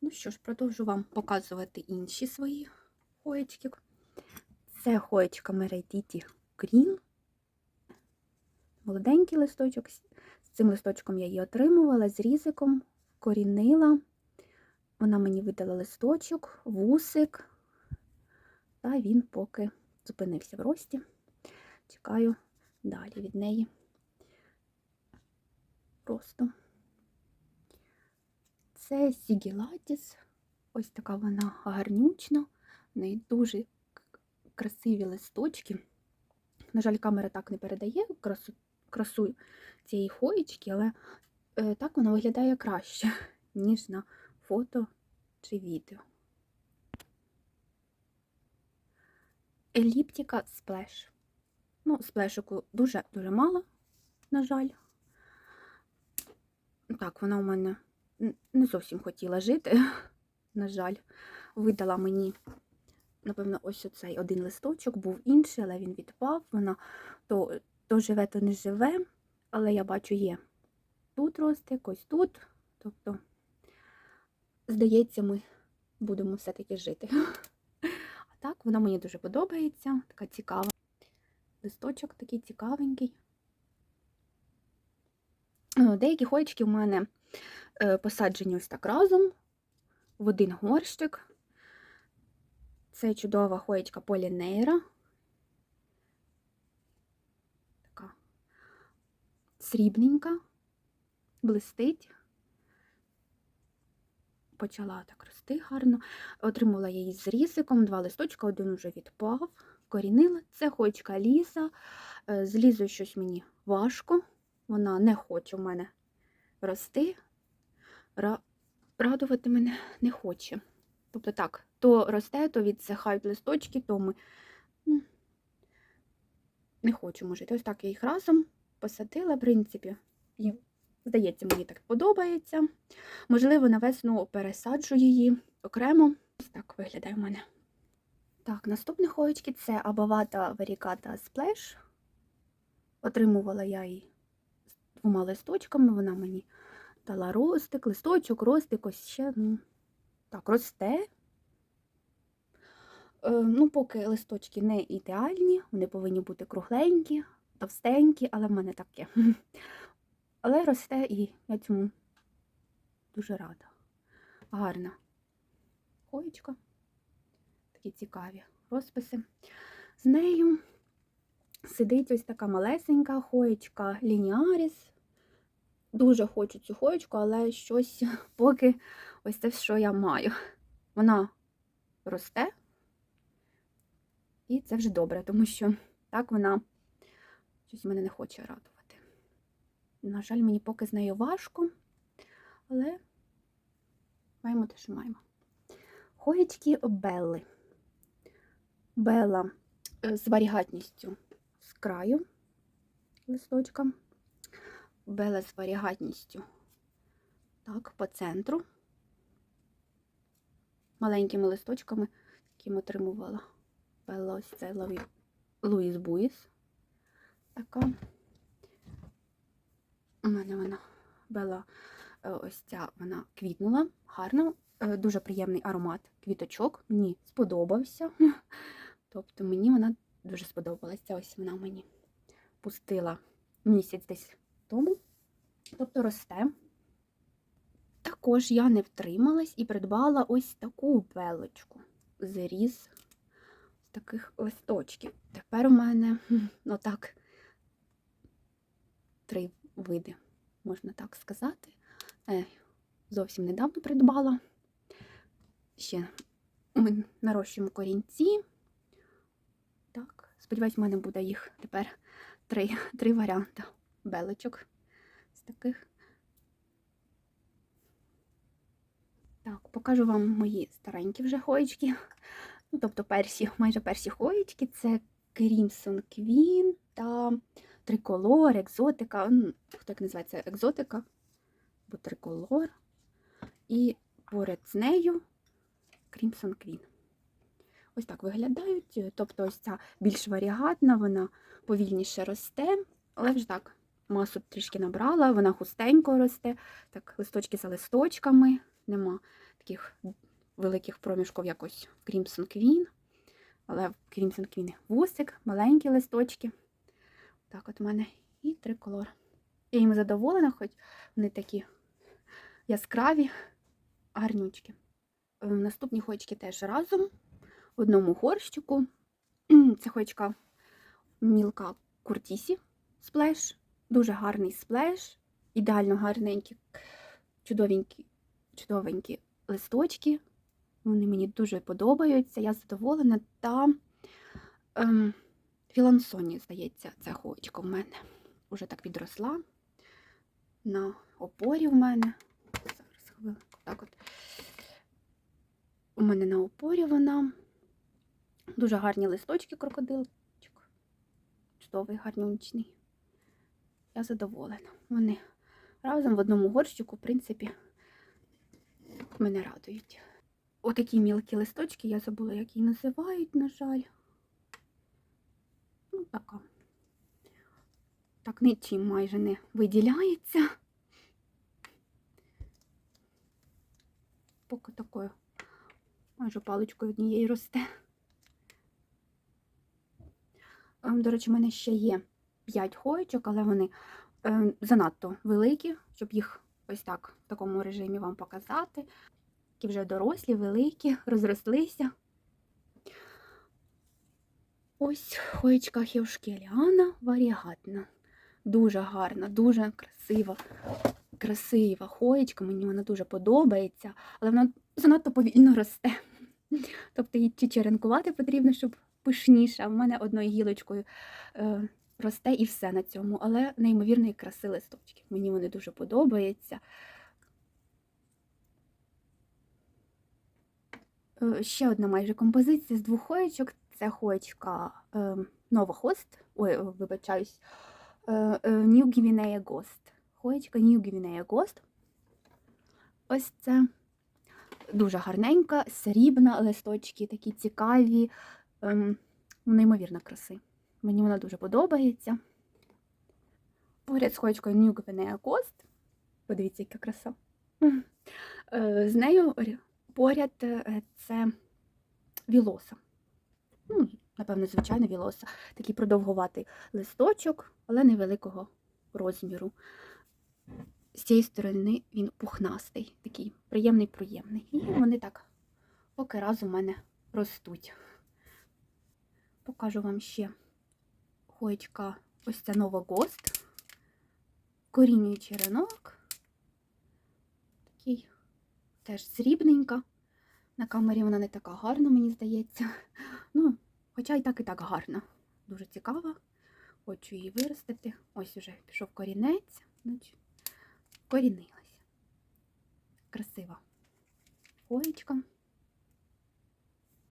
Ну що ж, продовжу вам показувати інші свої хоєчки. Це хоєчка Meredith Green. Молоденький листочок. З цим листочком я її отримувала з різиком, корінила. Вона мені видала листочок, вусик, та він поки зупинився в рості. Чекаю далі від неї росту. Це Сігілатіс. Ось така вона гарнючна, в неї дуже красиві листочки. На жаль, камера так не передає красу, красу цієї хоєчки, але е, так вона виглядає краще, ніж на фото чи відео. Еліптика сплеш. Ну, сплешику дуже-дуже мало, на жаль. Так, вона у мене не зовсім хотіла жити, на жаль. Видала мені, напевно, ось оцей один листочок, був інший, але він відпав. Вона то, то живе, то не живе, але я бачу, є тут ростик, ось тут. Тобто, здається, ми будемо все-таки жити. А так, вона мені дуже подобається, така цікава. Листочок такий цікавенький. Е, Деякі хоєчки у мене посаджені ось так разом в один горщик. Це чудова хоєчка полінейра. Така срібненька, блистить. Почала так рости гарно. Отримала її з різиком, два листочка, один вже відпав, корінила. Це хоєчка ліза. Е, З щось мені важко. Вона не хоче в мене рости, радувати мене не хоче. Тобто так, то росте, то відсихають листочки, то ми ну, не хочемо жити. Ось так я їх разом посадила, в принципі, і, здається, мені так подобається. Можливо, на весну пересаджу її окремо. Ось так виглядає в мене. Так, наступні хоєчки це абавата варіката сплеш. Отримувала я її з двома листочками, вона мені дала ростик, листочок, ростик, ось ще, ну, так, росте. Е, ну, поки листочки не ідеальні, вони повинні бути кругленькі, товстенькі, але в мене таке. Але росте і я цьому дуже рада. Гарна хоєчка. Такі цікаві розписи. З нею сидить ось така малесенька хоєчка Лініаріс. Дуже хочу цю хоєчку, але щось поки ось це, що я маю. Вона росте, і це вже добре, тому що так вона щось мене не хоче радувати. На жаль, мені поки з нею важко, але маємо те, що маємо. Хоєчки Белли. Белла е, з варігатністю з краю листочка. Бела з варігатністю так, по центру. Маленькими листочками, яким отримувала Белла ось це Луї- Луїс Буїс. Така. У мене вона Бела е, ось ця вона квітнула, гарна, е, дуже приємний аромат квіточок. Мені сподобався. Тобто мені вона дуже сподобалася. Ось вона мені пустила місяць десь тому. Тобто росте. Також я не втрималась і придбала ось таку белочку. Заріз з таких листочків. Тепер у мене, ну так, три види, можна так сказати. Е, зовсім недавно придбала. Ще ми нарощуємо корінці. Так, сподіваюсь, в мене буде їх тепер три, три варіанти белочок з таких. Так, покажу вам мої старенькі вже хоєчки. Ну, тобто перші, майже перші хоєчки це Crimson Queen та триколор, екзотика. Хто як називається екзотика або триколор. І поряд з нею Crimson Queen. Ось так виглядають. Тобто ось ця більш варігатна, вона повільніше росте, але вже так масу трішки набрала, вона хустенько росте, так, листочки за листочками, нема таких великих проміжків якось Crimson Queen. Але в Crimson Queen вусик, маленькі листочки. Так от у мене і триколор. Я їм задоволена, хоч вони такі яскраві, гарнючки. Е, Наступні хоєчки теж разом в одному горщику. Це хоєчка мілка Куртісі сплеш. Дуже гарний сплеш, ідеально гарненькі, чудовенькі, чудовенькі листочки. Вони мені дуже подобаються. Я задоволена. Та ем, філансоні, здається, ця хоєчка в мене. Уже так підросла. На опорі в мене. Зараз хвилинку. Так от. У мене на опорі вона. Дуже гарні листочки крокодилчик. Чудовий, гарнючний. Я задоволена. Вони разом в одному горщику, в принципі, мене радують. Отакі мілкі листочки, я забула, як її називають, на жаль. Ну, така. Так нічим майже не виділяється. Поки такою майже паличкою однієї росте. Ем, До речі, в мене ще є 5 хоєчок, але вони е, занадто великі, щоб їх ось так в такому режимі вам показати. Такі вже дорослі, великі, розрослися. Ось хоєчка Хеушкеліана варігатна. Дуже гарна, дуже красива, красива хоєчка. Мені вона дуже подобається, але вона занадто повільно росте. Тобто її чи черенкувати потрібно, щоб пишніше. А в мене одною гілочкою е, росте і все на цьому, але неймовірної краси листочки. Мені вони дуже подобаються. Е, Ще одна майже композиція з двох хоєчок. Це хоєчка е, Нова Хост, ой, вибачаюсь, е, е, New Guinea Ghost. Хоєчка New Guinea Ghost. Ось це дуже гарненька, срібна, листочки такі цікаві, ем, неймовірна краси. Мені вона дуже подобається. Поряд з хоєчкою New Guinea Ghost. Подивіться, яка краса. Е, З нею поряд е, це вілоса. Ну, напевно, звичайно, вілоса. Такий продовгуватий листочок, але невеликого розміру. З цієї сторони він пухнастий, такий приємний, приємний. І вони так поки раз у мене ростуть. Покажу вам ще хоєчка, ось ця нова гост. Коріннює черенок. Такий теж срібненька. На камері вона не така гарна, мені здається. Ну, хоча і так, і так гарна. Дуже цікава. Хочу її виростити. Ось уже пішов корінець. Значить, корінилася. Красива. Хоєчка.